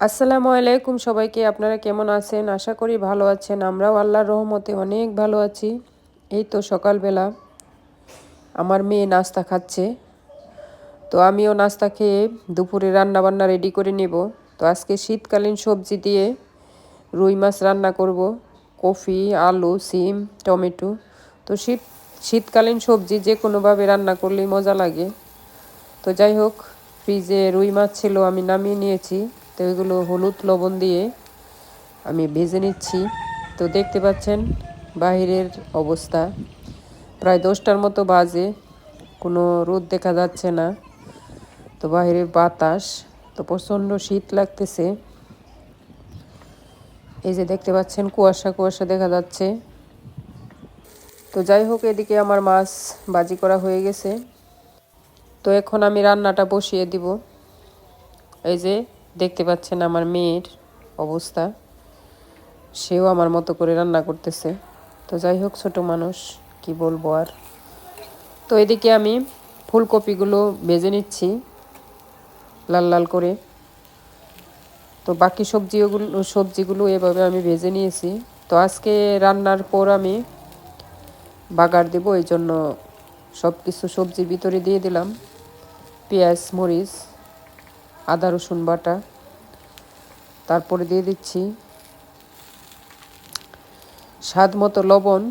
আসসালামু আলাইকুম সবাইকে, আপনারা কেমন আছেন? আশা করি ভালো আছেন। আমরাও আল্লাহর রহমতে অনেক ভালো আছি। এই তো সকালবেলা আমার মেয়ে নাস্তা খাচ্ছে। তো আমিও নাস্তা খেয়ে দুপুরে রান্না বান্না রেডি করে নেব। তো আজকে শীতকালীন সবজি দিয়ে রুই মাছ রান্না করব। কফি, আলু, সিম, টমেটো। তো শীত, শীতকালীন সবজি যে কোনোভাবে রান্না করলেই মজা লাগে। তো যাই হোক, ফ্রিজে রুই মাছ ছিল, আমি নামিয়ে নিয়েছি। তো এগুলো হলুদ লবণ দিয়ে আমি ভেজে নিচ্ছি। তো দেখতে পাচ্ছেন বাহিরের অবস্থা। প্রায় দশটার মতো বাজে, কোনো রোদ দেখা যাচ্ছে না। তো বাহিরে বাতাস, তো প্রচণ্ড শীত লাগতেছে। এই যে দেখতে পাচ্ছেন কুয়াশা কুয়াশা দেখা যাচ্ছে। তো যাই হোক, এদিকে আমার মাছ বাজি করা হয়ে গেছে। তো এখন আমি রান্নাটা বসিয়ে দিব। এই যে দেখতে পাচ্ছেন আমার মেয়ের অবস্থা। সেও আমার মতো করে রান্না করতেছে। তো যাই হোক, ছোট মানুষ, কি বলব আর। তো এদিকে আমি ফুলকপিগুলো ভেজে নিচ্ছি, লাল লাল করে। তো বাকি সবজিগুলো সবজিগুলো এভাবে আমি ভেজে নিয়েছি। তো আজকে রান্নার পর আমি বাগার দেব, এই জন্য সব কিছু সবজির ভিতরে দিয়ে দিলাম। পেঁয়াজ, মরিচ আদা, রসুন বাটা। তারপরে দিয়ে দিচ্ছি স্বাদ মতো লবণ।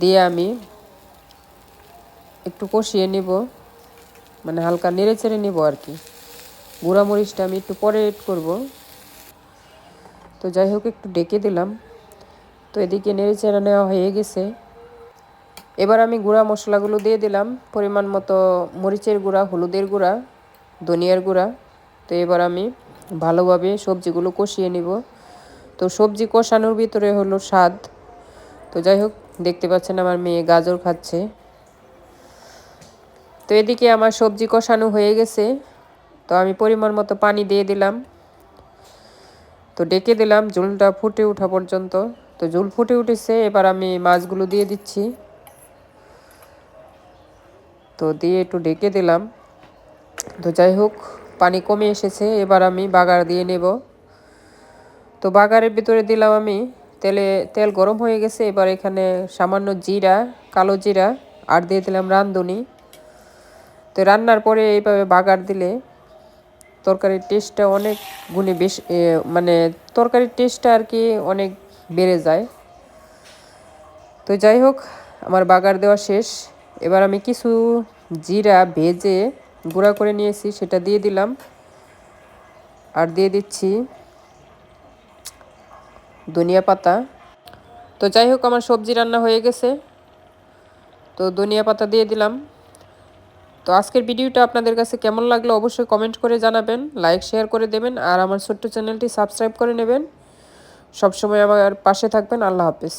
দিয়ে আমি একটু কষিয়ে নিব মানে হালকা নেড়ে চেড়ে নেব আর কি। গুঁড়া মরিচটা আমি একটু পরে এড করব। তো যাই হোক, একটু ডেকে দিলাম। তো এদিকে নেড়ে চেড়ে নেওয়া হয়ে গেছে। এবার আমি গুঁড়া মশলাগুলো দিয়ে দিলাম, পরিমাণ মতো মরিচের গুঁড়া, হলুদের গুঁড়া। ধনিয়ার গুঁড়া। তো এবার আমি ভালোভাবে সবজিগুলো কষিয়ে নিব। তো সবজি কষানোর ভিতরে হলো স্বাদ। তো যাই হোক, দেখতে পাচ্ছেন আমার মেয়ে গাজর খাচ্ছে। তো এদিকে আমার সবজি কষানো হয়ে গেছে। তো আমি পরিমাণ মতো পানি দিয়ে দিলাম। তো ডেকে দিলাম, ঝুলটা ফুটে ওঠা পর্যন্ত। তো ঝুল ফুটে উঠেছে, এবার আমি মাছগুলো দিয়ে দিচ্ছি। তো দিয়ে একটু ডেকে দিলাম। তো যাই হোক, পানি কমে এসেছে, এবার আমি বাগার দিয়ে নেব। তো বাগারের ভিতরে দিলাম আমি তেলে, তেল গরম হয়ে গেছে, এবার এখানে সামান্য জিরা, কালো জিরা, আর দিয়ে দিলাম রান্ধুনি তো রান্নার পরে এইভাবে বাগার দিলে তরকারির টেস্টটা অনেক গুণে বেশি মানে তরকারির টেস্টটা আর কি অনেক বেড়ে যায়। তো যাই হোক, আমার বাগার দেওয়া শেষ। এবার আমি কিছু জিরা ভেজে গুঁড়া করে নিয়েছি, সেটা দিয়ে দিলাম। আর দিয়ে দিচ্ছি ধনিয়া পাতা। তো যাই হোক, আমার সবজি রান্না হয়ে গেছে। তো ধনিয়া পাতা দিয়ে দিলাম। তো আজকের ভিডিওটা আপনাদের কাছে কেমন লাগল অবশ্যই কমেন্ট করে জানাবেন, লাইক, শেয়ার করে দেবেন, আর আমার ছোট্ট চ্যানেলটি সাবস্ক্রাইব করে নেবেন। সবসময় আমার পাশে থাকবেন, আল্লাহ হাফেজ।